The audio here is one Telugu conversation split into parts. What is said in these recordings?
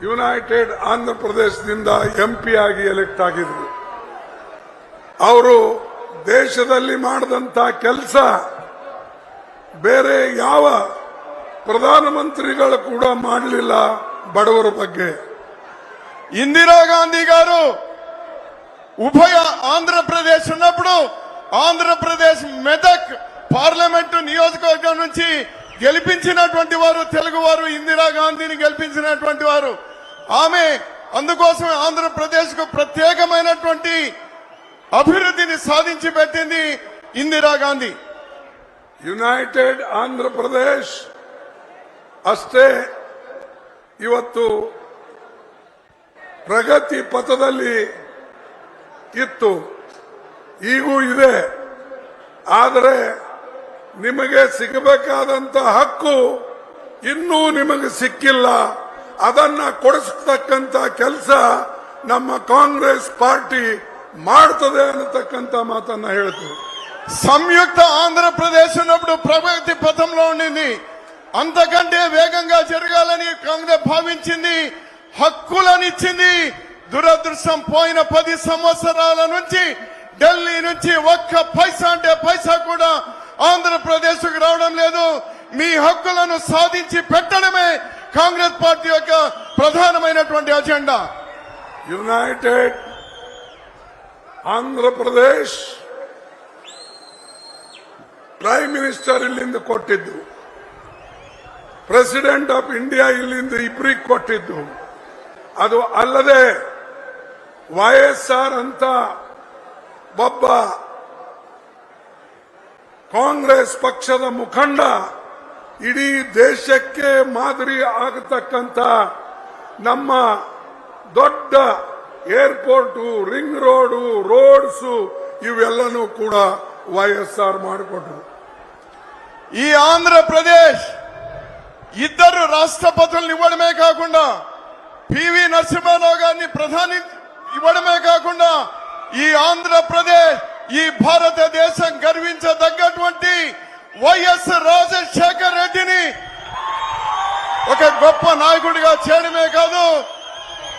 ಯುನೈಟೆಡ್ ಆಂಧ್ರ ಪ್ರದೇಶದಿಂದ ಎಂಪಿ ಆಗಿ ಎಲೆಕ್ಟ್ ಆಗಿದ್ರು ಅವರು ದೇಶದಲ್ಲಿ ಮಾಡಿದಂತ ಕೆಲಸ ಬೇರೆ ಯಾವ ಪ್ರಧಾನಮಂತ್ರಿಗಳು ಕೂಡ ಮಾಡಲಿಲ್ಲ ಬಡವರ ಬಗ್ಗೆ ఇందిరాగాంధీ గారు ఉభయ ఆంధ్రప్రదేశ్ ఉన్నప్పుడు ఆంధ్రప్రదేశ్ మెదక్ పార్లమెంటు నియోజకవర్గం నుంచి గెలిపించినటువంటి వారు తెలుగు వారు ఇందిరాగాంధీని గెలిపించినటువంటి వారు ఆమె అందుకోసం ఆంధ్రప్రదేశ్ కు ప్రత్యేకమైనటువంటి అభివృద్ధిని సాధించి పెట్టింది ఇందిరాగాంధీ ಯುನೈಟೆಡ್ ಆಂಧ್ರ ಪ್ರದೇಶ್ ಅಷ್ಟೇ ಇವತ್ತು ಪ್ರಗತಿ ಪಥದಲ್ಲಿ ಇತ್ತು ಈಗೂ ಇದೆ ಆದರೆ ನಿಮಗೆ ಸಿಗಬೇಕಾದಂತ ಹಕ್ಕು ಇನ್ನೂ ನಿಮಗೆ ಸಿಕ್ಕಿಲ್ಲ ಅದನ್ನ ಕೊಡಿಸ್ತಕ್ಕಂತ ಕೆಲಸ ನಮ್ಮ ಕಾಂಗ್ರೆಸ್ ಪಾರ್ಟಿ ಮಾಡ್ತದೆ ಅನ್ನತಕ್ಕಂತ ಮಾತನ್ನ ಹೇಳ್ತೀವಿ సంయుక్త ఆంధ్రప్రదేశ్ ఉన్నప్పుడు ప్రగతి పథంలో ఉండింది అంతకంటే వేగంగా జరగాలని కాంగ్రెస్ భావించింది హక్కులనిచ్చింది దురదృష్టం పోయిన పది సంవత్సరాల నుంచి ఢిల్లీ నుంచి ఒక్క పైసా అంటే పైసా కూడా ఆంధ్రప్రదేశ్ కు రావడం లేదు మీ హక్కులను సాధించి పెట్టడమే కాంగ్రెస్ పార్టీ యొక్క ప్రధానమైనటువంటి agenda united Andhra Pradesh prime minister ಇಲ್ಲಿಂದ ಕೊಟ್ಟಿದ್ದು ಪ್ರೆಸಿಡೆಂಟ್ ಆಫ್ ಇಂಡಿಯಾ ಇಲ್ಲಿಂದ ಇಬ್ಬರಿಗೆ ಕೊಟ್ಟಿದ್ದು ಅದು ಅಲ್ಲದೆ ವೈಎಸ್ಆರ್ ಅಂತ ಒಬ್ಬ ಕಾಂಗ್ರೆಸ್ ಪಕ್ಷದ ಮುಖಂಡ ಇಡೀ ದೇಶಕ್ಕೆ ಮಾದರಿ ಆಗತಕ್ಕಂತ ನಮ್ಮ ದೊಡ್ಡ ಏರ್ಪೋರ್ಟು ರಿಂಗ್ ರೋಡು ರೋಡ್ಸು ಇವೆಲ್ಲನೂ ಕೂಡ ವೈಎಸ್ಆರ್ ಮಾಡಿಕೊಟ್ರು ఈ ఆంధ్రప్రదేశ్ ఇద్దరు రాష్ట్రపతులను ఇవ్వడమే కాకుండా పివి నరసింహారావు గారిని ప్రధాని ఇవ్వడమే కాకుండా ఈ ఆంధ్రప్రదేశ్ ఈ భారతదేశం గర్వించదగ్గటువంటి వైఎస్ రాజశేఖర్ రెడ్డిని ఒక గొప్ప నాయకుడిగా చేయడమే కాదు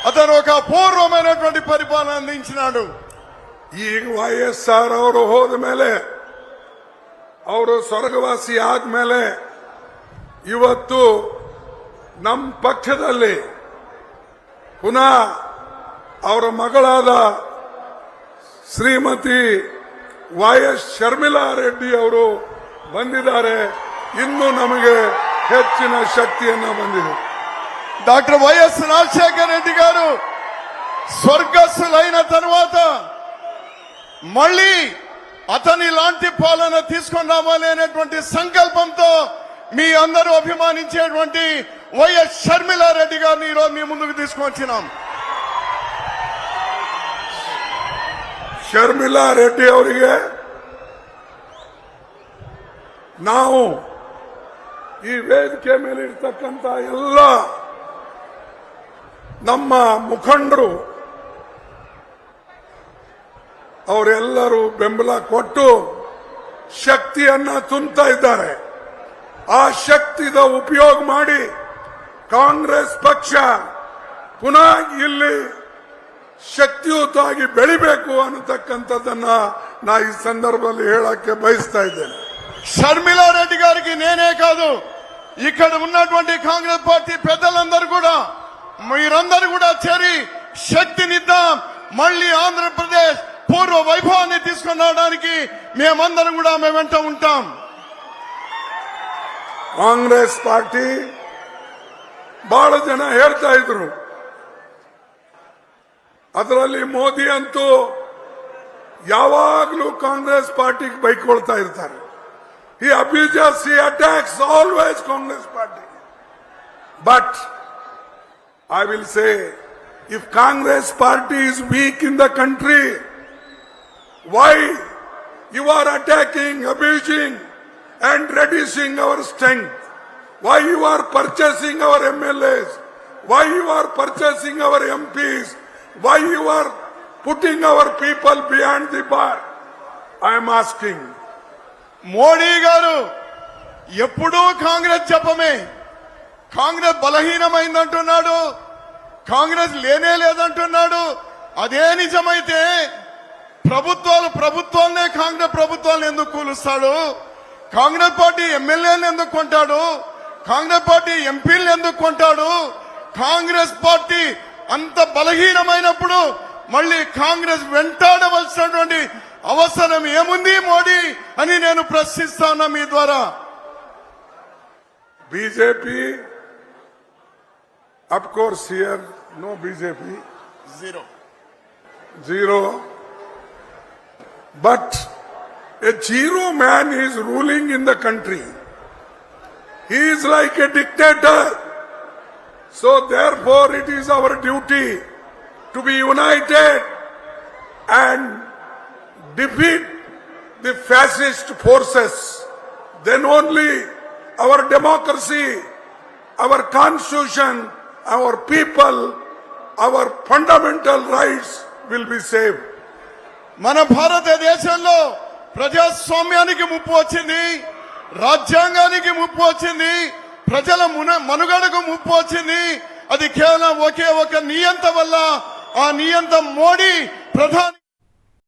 అతను ఒక అపూర్వమైనటువంటి పరిపాలన అందించినాడు ಈಗ ವೈಎಸ್ಆರ್ ಅವರು ಹೋದ ಮೇಲೆ ಅವರು ಸ್ವರ್ಗವಾಸಿ ಆದ್ಮೇಲೆ ಇವತ್ತು ನಮ್ಮ ಪಕ್ಷದಲ್ಲಿ ಪುನಃ ಅವರ ಮಗಳಾದ ಶ್ರೀಮತಿ ವೈ ಎಸ್ ಶರ್ಮಿಳಾ ರೆಡ್ಡಿ ಅವರು ಬಂದಿದ್ದಾರೆ ಇನ್ನು ನಮಗೆ ಹೆಚ್ಚಿನ ಶಕ್ತಿಯನ್ನ ಬಂದಿದೆ డాక్టర్ వైఎస్ రాజశేఖర రెడ్డి గారు స్వర్గస్థులైన తర్వాత మళ్ళీ అతని లాంటి పాలన తీసుకొని రావాలి అనేటువంటి సంకల్పంతో మీ అందరూ అభిమానించేటువంటి వైఎస్ షర్మిలారెడ్డి గారిని ఈరోజు మీ ముందుకు తీసుకొచ్చినాం ಶರ್ಮಿಳಾ ರೆಡ್ಡಿ ಅವರಿಗೆ ನಾವು ಈ ವೇದಿಕೆ ಮೇಲೆ ಇರ್ತಕ್ಕಂಥ ಎಲ್ಲ ನಮ್ಮ ಮುಖಂಡರು, ಅವರೆಲ್ಲರೂ ಬೆಂಬಲ ಕೊಟ್ಟು ಶಕ್ತಿಯನ್ನ ತುಂಬ್ತಾ ಇದ್ದಾರೆ. ಆ ಶಕ್ತಿದ ಉಪಯೋಗ ಮಾಡಿ ಕಾಂಗ್ರೆಸ್ ಪಕ್ಷ ಪುನಃ ಇಲ್ಲಿ ಶಕ್ತಿಯುತವಾಗಿ ಬೆಳಿಬೇಕು ಅನ್ನತಕ್ಕಂಥದ್ದನ್ನ ನಾ ಈ ಸಂದರ್ಭದಲ್ಲಿ ಹೇಳಕ್ಕೆ ಬಯಸ್ತಾ ಇದ್ದೇನೆ. షర్మిలారెడ్డి గారికి నేనే కాదు ఇక్కడ ఉన్నటువంటి కాంగ్రెస్ పార్టీ పెద్దలందరూ కూడా మీరందరూ కూడా చేరి శక్తినిద్దాం మళ్ళీ ఆంధ్రప్రదేశ్ పూర్వ వైభవాన్ని తీసుకుని రావడానికి మేమందరం కూడా మేము వెంట ఉంటాం ಕಾಂಗ್ರೆಸ್ ಪಾರ್ಟಿ ಬಹಳ ಜನ ಹೇಳ್ತಾ ಇದ್ರು ಅದರಲ್ಲಿ ಮೋದಿ ಅಂತೂ ಯಾವಾಗಲೂ ಕಾಂಗ್ರೆಸ್ ಪಾರ್ಟಿಗೆ ಬೈಕೊಳ್ತಾ ಇರ್ತಾರೆ He abuses, he attacks always Congress party. But I will say, if Congress party is weak in the country, why you are attacking, abusing and reducing our strength? Why you are purchasing our MLAs? Why you are purchasing our MPs? Why you are putting our people behind the bar? I am asking Modi గారు ఎప్పుడూ కాంగ్రెస్ చెప్పమే. కాంగ్రెస్ బలహీనమైందంటున్నాడు. కాంగ్రెస్ లేనే లేదంటున్నాడు. అదే నిజమైతే ప్రభుత్వాలు ప్రభుత్వాలనే కాంగ్రెస్ ప్రభుత్వాలను ఎందుకు కూలుస్తాడు? కాంగ్రెస్ పార్టీ ఎమ్మెల్యేలను ఎందుకు కొంటాడు? కాంగ్రెస్ పార్టీ ఎంపీలను ఎందుకు కొంటాడు? కాంగ్రెస్ పార్టీ అంత బలహీనమైనప్పుడు మళ్ళీ కాంగ్రెస్ వెంటాడవలసినటువంటి అవసరం ఏముంది మోడీ అని నేను ప్రశ్నిస్తాను మీ ద్వారా BJP of course here no BJP zero zero but a zero man is ruling in the country he is like a dictator so therefore it is our duty to be united and defeat the fascist forces then only our democracy our constitution our people our fundamental rights will be saved మన భారతదేశంలో ప్రజాస్వామ్యానికి ముప్పు వచ్చింది రాజ్యాంగానికి ముప్పు వచ్చింది ప్రజల మున మనుగడకు ముప్పు వచ్చింది అది కేవలం ఒకే ఒక నియంత వల్ల ఆ నియంత మోడీ ప్రధాని